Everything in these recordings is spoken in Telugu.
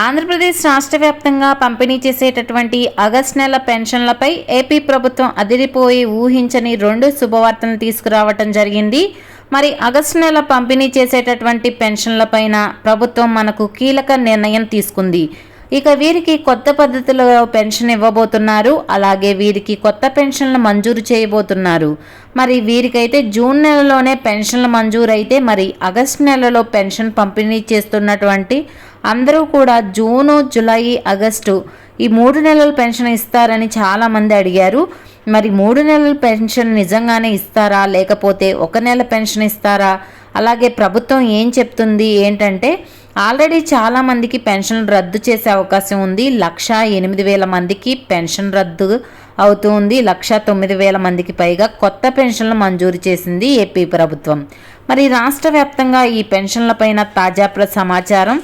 ఆంధ్రప్రదేశ్ రాష్ట్ర వ్యాప్తంగా పంపిణీ చేసేటటువంటి ఆగస్టు నెల పెన్షన్లపై ఏపీ ప్రభుత్వం అదిరిపోయి ఊహించని రెండు శుభవార్తలు తీసుకురావటం జరిగింది. మరి ఆగస్టు నెల పంపిణీ చేసేటటువంటి పెన్షన్లపైన ప్రభుత్వం మనకు కీలక నిర్ణయం తీసుకుంది. ఇక వీరికి కొత్త పద్ధతిలో పెన్షన్ ఇవ్వబోతున్నారు. అలాగే వీరికి కొత్త పెన్షన్లు మంజూరు చేయబోతున్నారు. మరి వీరికైతే జూన్ నెలలోనే పెన్షన్లు మంజూరు అయితే మరి ఆగస్టు నెలలో పెన్షన్ పంపిణీ చేస్తున్నటువంటి అందరూ కూడా జూను జులై ఆగస్టు ఈ మూడు నెలల పెన్షన్ ఇస్తారని చాలామంది అడిగారు. మరి మూడు నెలల పెన్షన్ నిజంగానే ఇస్తారా? లేకపోతే ఒక నెల పెన్షన్ ఇస్తారా? అలాగే ప్రభుత్వం ఏం చెప్తుంది? ఏంటంటే ఆల్రెడీ చాలామందికి పెన్షన్ రద్దు చేసే అవకాశం ఉంది. లక్ష ఎనిమిది వేల మందికి పెన్షన్ రద్దు అవుతుంది లక్ష తొమ్మిది వేల మందికి పైగా కొత్త పెన్షన్లు మంజూరు చేసింది ఏపీ ప్రభుత్వం. మరి రాష్ట్ర వ్యాప్తంగా ఈ పెన్షన్లపైన తాజా ప్ర సమాచారం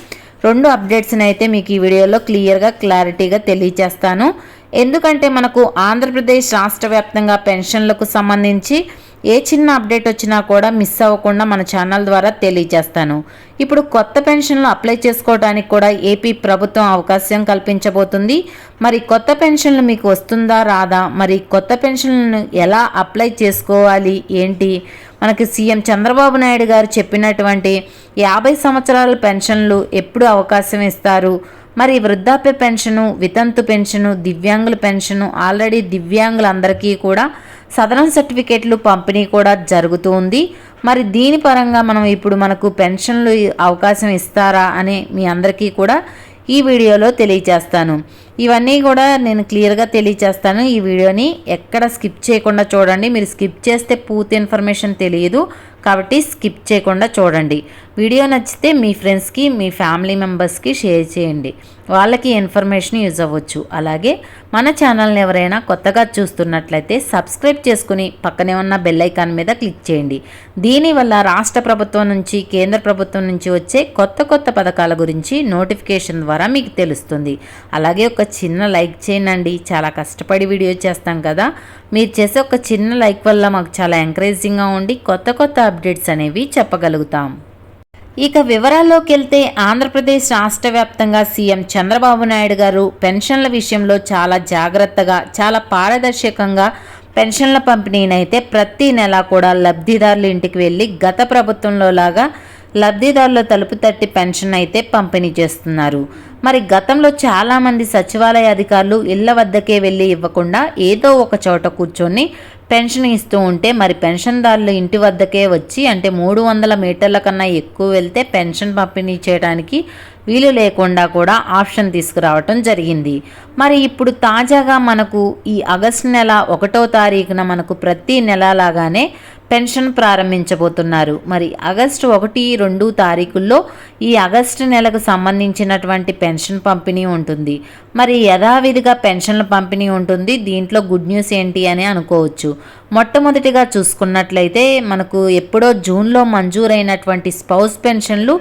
రెండు అప్డేట్స్ని అయితే మీకు ఈ వీడియోలో క్లియర్గా క్లారిటీగా తెలియచేస్తాను. ఎందుకంటే మనకు ఆంధ్రప్రదేశ్ రాష్ట్ర వ్యాప్తంగా పెన్షన్లకు సంబంధించి ఏ చిన్న అప్డేట్ వచ్చినా కూడా మిస్ అవ్వకుండా మన ఛానల్ ద్వారా తెలియజేస్తాను. ఇప్పుడు కొత్త పెన్షన్లు అప్లై చేసుకోవడానికి కూడా ఏపీ ప్రభుత్వం అవకాశం కల్పించబోతుంది. మరి కొత్త పెన్షన్లు మీకు వస్తుందా రాదా? మరి కొత్త పెన్షన్లను ఎలా అప్లై చేసుకోవాలి? ఏంటి? మనకి సీఎం చంద్రబాబు నాయుడు గారు చెప్పినటువంటి యాభై సంవత్సరాల పెన్షన్లు ఎప్పుడు అవకాశం ఇస్తారు? మరి వృద్ధాప్య పెన్షను వితంతు పెన్షను దివ్యాంగుల పెన్షను ఆల్రెడీ దివ్యాంగులందరికీ కూడా సదరన్ సర్టిఫికేట్లు పంపిణీ కూడా జరుగుతూ ఉంది. మరి దీని పరంగా మనం ఇప్పుడు మనకు పెన్షన్లు అవకాశం ఇస్తారా అని మీ అందరికీ కూడా ఈ వీడియోలో తెలియచేస్తాను ఇవన్నీ కూడా నేను క్లియర్గా తెలియచేస్తాను. ఈ వీడియోని ఎక్కడ స్కిప్ చేయకుండా చూడండి. మీరు స్కిప్ చేస్తే పూర్తి ఇన్ఫర్మేషన్ తెలియదు. కాబట్టి స్కిప్ చేయకుండా చూడండి. వీడియో నచ్చితే మీ ఫ్రెండ్స్కి మీ ఫ్యామిలీ మెంబర్స్కి షేర్ చేయండి. వాళ్ళకి ఇన్ఫర్మేషన్ యూజ్ అవ్వచ్చు. అలాగే మన ఛానల్ని ఎవరైనా కొత్తగా చూస్తున్నట్లయితే సబ్స్క్రైబ్ చేసుకుని పక్కనే ఉన్న బెల్ ఐకాన్ మీద క్లిక్ చేయండి. దీనివల్ల రాష్ట్ర ప్రభుత్వం నుంచి కేంద్ర ప్రభుత్వం నుంచి వచ్చే కొత్త కొత్త పథకాల గురించి నోటిఫికేషన్ ద్వారా మీకు తెలుస్తుంది. అలాగే ఒక చిన్న లైక్ చేయండి. చాలా కష్టపడి వీడియో చేస్తాం కదా. మీరు చేసే ఒక చిన్న లైక్ వల్ల మాకు చాలా ఎంకరేజింగ్గా ఉండి కొత్త కొత్త అప్డేట్స్ అనేవి చెప్పగలుగుతాం. ఇక వివరాల్లోకి వెళ్తే ఆంధ్రప్రదేశ్ రాష్ట్ర వ్యాప్తంగా సీఎం చంద్రబాబు నాయుడు గారు పెన్షన్ల విషయంలో చాలా జాగ్రత్తగా చాలా పారదర్శకంగా పెన్షన్ల పంపిణీనైతే ప్రతి నెల కూడా లబ్ధిదారుల ఇంటికి వెళ్ళి గత ప్రభుత్వంలో లాగా లబ్ధిదారుల తలుపు తట్టి పెన్షన్ అయితే పంపిణీ చేస్తున్నారు. మరి గతంలో చాలామంది సచివాలయ అధికారులు ఇళ్ళ వద్దకే వెళ్ళి ఇవ్వకుండా ఏదో ఒక చోట కూర్చొని పెన్షన్ ఇస్తూ ఉంటే మరి పెన్షన్దారులు ఇంటి వద్దకే వచ్చి అంటే మూడు వందల మీటర్ల కన్నా ఎక్కువ వెళ్తే పెన్షన్ పంపిణీ చేయడానికి వీలు లేకుండా కూడా ఆప్షన్ తీసుకురావటం జరిగింది. మరి ఇప్పుడు తాజాగా మనకు ఈ ఆగస్టు నెల ఒకటో తారీఖున మనకు ప్రతి నెల లాగానే పెన్షన్ ప్రారంభించబోతున్నారు. మరి ఆగస్టు ఒకటి రెండు తారీఖుల్లో ఈ ఆగస్టు నెలకు సంబంధించినటువంటి పెన్షన్ పంపిణీ ఉంటుంది. మరి యథావిధిగా పెన్షన్ల పంపిణీ ఉంటుంది. దీంట్లో గుడ్ న్యూస్ ఏంటి అని అనుకోవచ్చు. మొట్టమొదటిగా చూసుకున్నట్లయితే మనకు ఎప్పుడో జూన్లో మంజూరైనటువంటి స్పౌస్ పెన్షన్లు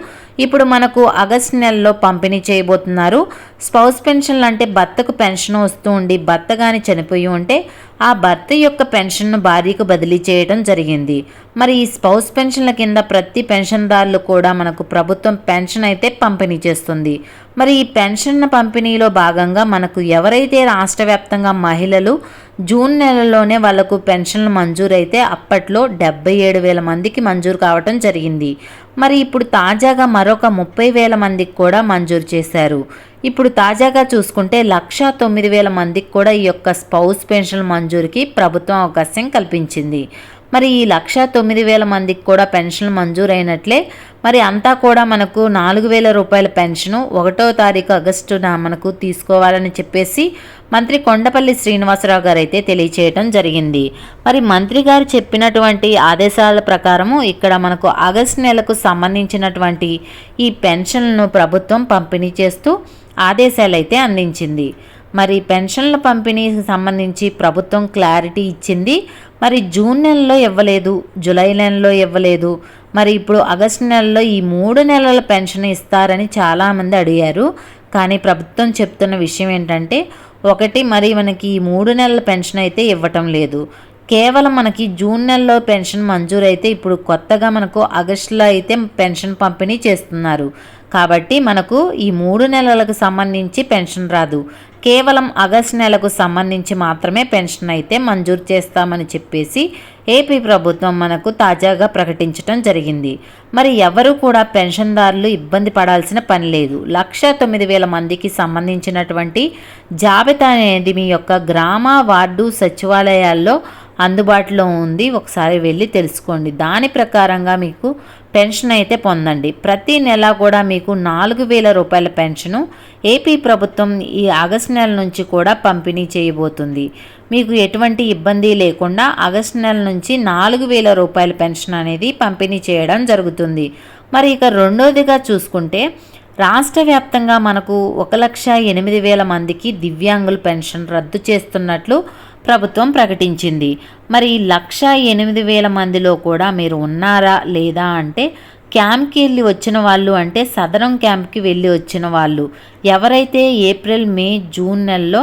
ఇప్పుడు మనకు ఆగస్ట్ నెలలో పంపిణీ చేయబోతున్నారు. స్పౌస్ పెన్షన్లు అంటే భర్తకు పెన్షన్ వస్తూ ఉండి భర్త కానీ చనిపోయి ఉంటే ఆ భర్త యొక్క పెన్షన్ను భార్యకు బదిలీ చేయడం జరిగింది. మరి ఈ స్పౌస్ పెన్షన్ల కింద ప్రతి పెన్షన్దారులు కూడా మనకు ప్రభుత్వం పెన్షన్ అయితే పంపిణీ చేస్తుంది. మరి ఈ పెన్షన్ పంపిణీలో భాగంగా మనకు ఎవరైతే రాష్ట్ర వ్యాప్తంగా మహిళలు జూన్ నెలలోనే వాళ్ళకు పెన్షన్లు మంజూరైతే అప్పట్లో డెబ్బై ఏడు వేల మందికి మంజూరు కావటం జరిగింది. మరి ఇప్పుడు తాజాగా మరొక ముప్పై వేల మందికి కూడా మంజూరు చేశారు. ఇప్పుడు తాజాగా చూసుకుంటే లక్ష తొమ్మిది వేల మందికి కూడా ఈ యొక్క స్పౌస్ పెన్షన్ మంజూరుకి ప్రభుత్వం అవకాశం కల్పించింది. మరి ఈ లక్ష తొమ్మిది వేల మందికి కూడా పెన్షన్ మంజూరైనట్లే. మరి అంతా కూడా మనకు నాలుగు వేల రూపాయల పెన్షను ఒకటో తారీఖు ఆగస్టున మనకు తీసుకోవాలని చెప్పేసి మంత్రి కొండపల్లి శ్రీనివాసరావు గారు అయితే తెలియచేయటం జరిగింది. మరి మంత్రి గారు చెప్పినటువంటి ఆదేశాల ప్రకారము ఇక్కడ మనకు ఆగస్టు నెలకు సంబంధించినటువంటి ఈ పెన్షన్లను ప్రభుత్వం పంపిణీ చేస్తూ ఆదేశాలైతే అందించింది. మరి పెన్షన్ల పంపిణీకి సంబంధించి ప్రభుత్వం క్లారిటీ ఇచ్చింది. మరి జూన్ నెలలో ఇవ్వలేదు జూలై నెలలో ఇవ్వలేదు మరి ఇప్పుడు ఆగస్టు నెలలో ఈ మూడు నెలల పెన్షన్ ఇస్తారని చాలామంది అడిగారు. కానీ ప్రభుత్వం చెప్తున్న విషయం ఏంటంటే ఒకటి మరి మనకి ఈ మూడు నెలల పెన్షన్ అయితే ఇవ్వటం లేదు. కేవలం మనకి జూన్ నెలలో పెన్షన్ మంజూరైతే ఇప్పుడు కొత్తగా మనకు ఆగస్టులో అయితే పెన్షన్ పంపిణీ చేస్తున్నారు. కాబట్టి మనకు ఈ మూడు నెలలకు సంబంధించి పెన్షన్ రాదు. కేవలం ఆగస్టు నెలకు సంబంధించి మాత్రమే పెన్షన్ అయితే మంజూరు చేస్తామని చెప్పేసి ఏపీ ప్రభుత్వం మనకు తాజాగా ప్రకటించడం జరిగింది. మరి ఎవరు కూడా పెన్షన్దారులు ఇబ్బంది పడాల్సిన పని లేదు. లక్ష తొమ్మిది వేల మందికి సంబంధించినటువంటి జాబితా అనేది మీ యొక్క గ్రామ వార్డు సచివాలయాల్లో అందుబాటులో ఉంది. ఒకసారి వెళ్ళి తెలుసుకోండి. దాని ప్రకారంగా మీకు పెన్షన్ అయితే పొందండి. ప్రతి నెల కూడా మీకు నాలుగు వేల రూపాయల పెన్షను ఏపీ ప్రభుత్వం ఈ ఆగస్టు నెల నుంచి కూడా పంపిణీ చేయబోతుంది. మీకు ఎటువంటి ఇబ్బంది లేకుండా ఆగస్టు నెల నుంచి నాలుగు వేల రూపాయల పెన్షన్ అనేది పంపిణీ చేయడం జరుగుతుంది. మరి ఇక రెండోదిగా చూసుకుంటే రాష్ట్ర వ్యాప్తంగా మనకు ఒక లక్ష ఎనిమిది వేల మందికి దివ్యాంగుల పెన్షన్ రద్దు చేస్తున్నట్లు ప్రభుత్వం ప్రకటించింది. మరి లక్ష ఎనిమిది వేల మందిలో కూడా మీరు ఉన్నారా లేదా అంటే క్యాంప్కి వెళ్ళి వచ్చిన వాళ్ళు అంటే సదరం క్యాంప్కి వెళ్ళి వచ్చిన వాళ్ళు ఎవరైతే ఏప్రిల్ మే జూన్ నెలలో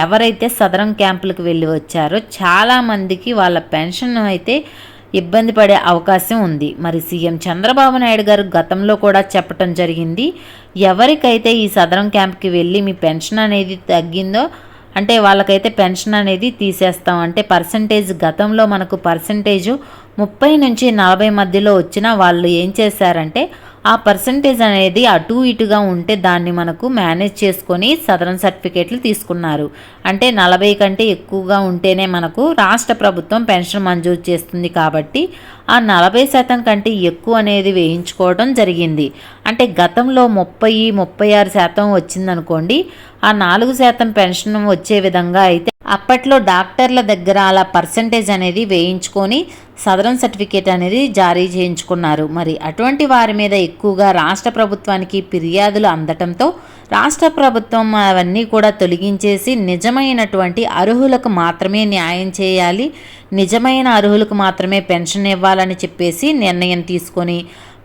ఎవరైతే సదరం క్యాంపులకు వెళ్ళి వచ్చారో చాలామందికి వాళ్ళ పెన్షన్ అయితే ఇబ్బంది పడే అవకాశం ఉంది. మరి సీఎం చంద్రబాబు నాయుడు గారు గతంలో కూడా చెప్పటం జరిగింది ఎవరికైతే ఈ సదరం క్యాంప్కి వెళ్ళి మీ పెన్షన్ అనేది తగ్గిందో అంటే వాళ్ళకైతే పెన్షన్ అనేది తీసేస్తాం. అంటే పర్సంటేజ్ గతంలో మనకు పర్సంటేజు ముప్పై నుంచి నలభై మధ్యలో వచ్చిన వాళ్ళు ఏం చేశారంటే ఆ పర్సంటేజ్ అనేది అటు ఇటుగా ఉంటే దాన్ని మనకు మేనేజ్ చేసుకొని సదరన్ సర్టిఫికేట్లు తీసుకున్నారు. అంటే నలభై కంటే ఎక్కువగా ఉంటేనే మనకు రాష్ట్ర ప్రభుత్వం పెన్షన్ మంజూరు చేస్తుంది కాబట్టి ఆ నలభై శాతం కంటే ఎక్కువ అనేది వేయించుకోవడం జరిగింది. అంటే గతంలో ముప్పై ముప్పై ఆరు శాతం వచ్చిందనుకోండి ఆ నాలుగు శాతం పెన్షన్ వచ్చే విధంగా అయితే అప్పట్లో డాక్టర్ల దగ్గర అలా పర్సంటేజ్ అనేది వేయించుకొని సదరన్ సర్టిఫికేట్ అనేది జారీ చేయించుకున్నారు. మరి అటువంటి వారి మీద ఎక్కువగా రాష్ట్ర ప్రభుత్వానికి ఫిర్యాదులు అందటంతో రాష్ట్ర ప్రభుత్వం అవన్నీ కూడా తొలగించేసి నిజమైనటువంటి అర్హులకు మాత్రమే న్యాయం చేయాలి నిజమైన అర్హులకు మాత్రమే పెన్షన్ ఇవ్వాలని చెప్పేసి నిర్ణయం తీసుకొని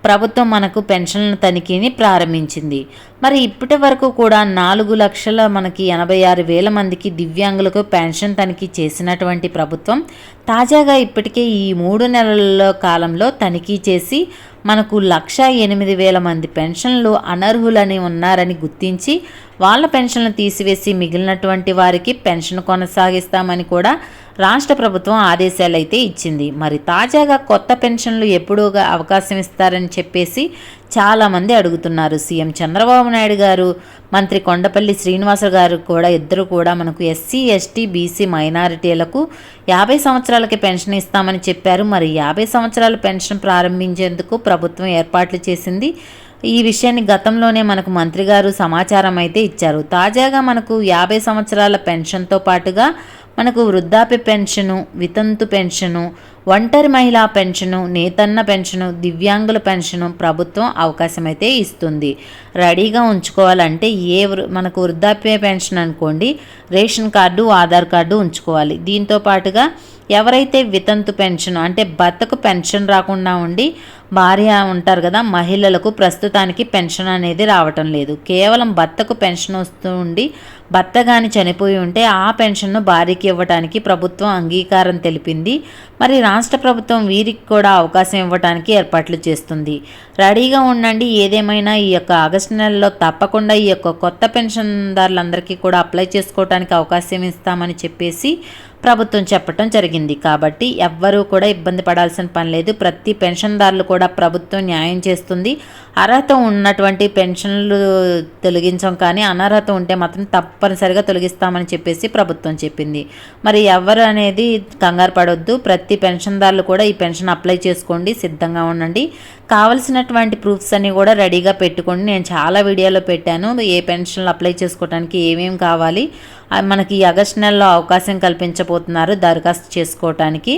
ప్రభుత్వం మనకు పెన్షన్ల తనిఖీని ప్రారంభించింది. మరి ఇప్పటి వరకు కూడా నాలుగు లక్షల మనకి ఎనభై ఆరు వేల మందికి దివ్యాంగులకు పెన్షన్ తనిఖీ చేసినటువంటి ప్రభుత్వం తాజాగా ఇప్పటికే ఈ మూడు నెలల కాలంలో తనిఖీ చేసి మనకు లక్ష ఎనిమిది వేల మంది పెన్షన్లు అనర్హులని ఉన్నారని గుర్తించి వాళ్ళ పెన్షన్లు తీసివేసి మిగిలినటువంటి వారికి పెన్షన్ కొనసాగిస్తామని కూడా రాష్ట్ర ప్రభుత్వం ఆదేశాలు అయితే ఇచ్చింది. మరి తాజాగా కొత్త పెన్షన్లు ఎప్పుడుగా అవకాశం ఇస్తారని చెప్పేసి చాలామంది అడుగుతున్నారు. సీఎం చంద్రబాబు నాయుడు గారు మంత్రి కొండపల్లి శ్రీనివాసరావు గారు కూడా ఇద్దరు కూడా మనకు ఎస్సీ ఎస్టీ బీసీ మైనారిటీలకు యాభై సంవత్సరాలకి పెన్షన్ ఇస్తామని చెప్పారు. మరి యాభై సంవత్సరాల పెన్షన్ ప్రారంభించేందుకు ప్రభుత్వం ఏర్పాట్లు చేసింది. ఈ విషయాన్ని గతంలోనే మనకు మంత్రి గారు సమాచారం అయితే ఇచ్చారు. తాజాగా మనకు యాభై సంవత్సరాల పెన్షన్తో పాటుగా మనకు వృద్ధాప్య పెన్షను వితంతు పెన్షను ఒంటరి మహిళా పెన్షను నేతన్న పెన్షను దివ్యాంగుల పెన్షను ప్రభుత్వం అవకాశం అయితే ఇస్తుంది. రెడీగా ఉంచుకోవాలంటే ఏ మనకు వృద్ధాప్య పెన్షన్ అనుకోండి రేషన్ కార్డు ఆధార్ కార్డు ఉంచుకోవాలి. దీంతో పాటుగా ఎవరైతే వితంతు పెన్షన్ అంటే భర్తకు పెన్షన్ రాకుండా ఉండి భార్య ఉంటారు కదా మహిళలకు ప్రస్తుతానికి పెన్షన్ అనేది రావటం లేదు. కేవలం భర్తకు పెన్షన్ వస్తూ ఉండి భర్త కానీ చనిపోయి ఉంటే ఆ పెన్షన్ను భార్యకి ఇవ్వడానికి ప్రభుత్వం అంగీకారం తెలిపింది. మరి రాష్ట్ర ప్రభుత్వం వీరికి కూడా అవకాశం ఇవ్వడానికి ఏర్పాట్లు చేస్తుంది. రెడీగా ఉండండి. ఏదేమైనా ఈ యొక్క ఆగస్టు నెలలో తప్పకుండా ఈ యొక్క కొత్త పెన్షన్దారులందరికీ కూడా అప్లై చేసుకోవడానికి అవకాశం ఇస్తామని చెప్పేసి ప్రభుత్వం చెప్పటం జరిగింది. కాబట్టి ఎవ్వరూ కూడా ఇబ్బంది పడాల్సిన పని లేదు. ప్రతి పెన్షన్దారులు కూడా ప్రభుత్వం న్యాయం చేస్తుంది. అర్హత ఉన్నటువంటి పెన్షన్లు తొలగించం కానీ అనర్హత ఉంటే మాత్రం తప్పనిసరిగా తొలగిస్తామని చెప్పేసి ప్రభుత్వం చెప్పింది. మరి ఎవరు అనేది కంగారు పడొద్దు. ప్రతి పెన్షన్దారులు కూడా ఈ పెన్షన్ అప్లై చేసుకోండి. సిద్ధంగా ఉండండి. కావలసినటువంటి ప్రూఫ్స్ అన్నీ కూడా రెడీగా పెట్టుకోండి. నేను చాలా వీడియోలో పెట్టాను. ఏ పెన్షన్లు అప్లై చేసుకోవడానికి ఏమేమి కావాలి? మనకి ఆగస్టు నెలలో అవకాశం కల్పించబోతున్నారు దరఖాస్తు చేసుకోవటానికి.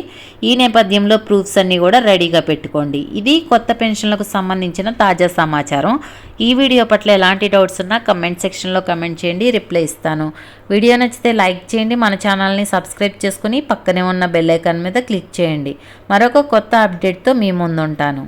ఈ నేపథ్యంలో ప్రూఫ్స్ అన్నీ కూడా రెడీగా పెట్టుకోండి. ఇది కొత్త పెన్షన్లకు సంబంధించిన తాజా సమాచారం. ఈ వీడియో పట్ల ఎలాంటి డౌట్స్ ఉన్నా కమెంట్ సెక్షన్లో కమెంట్ చేయండి రిప్లై ఇస్తాను. వీడియో నచ్చితే లైక్ చేయండి మన ఛానల్ని సబ్స్క్రైబ్ చేసుకుని పక్కనే ఉన్న బెల్ ఐకాన్ మీద క్లిక్ చేయండి. మరొక కొత్త అప్డేట్తో మీ ముందుంటాను.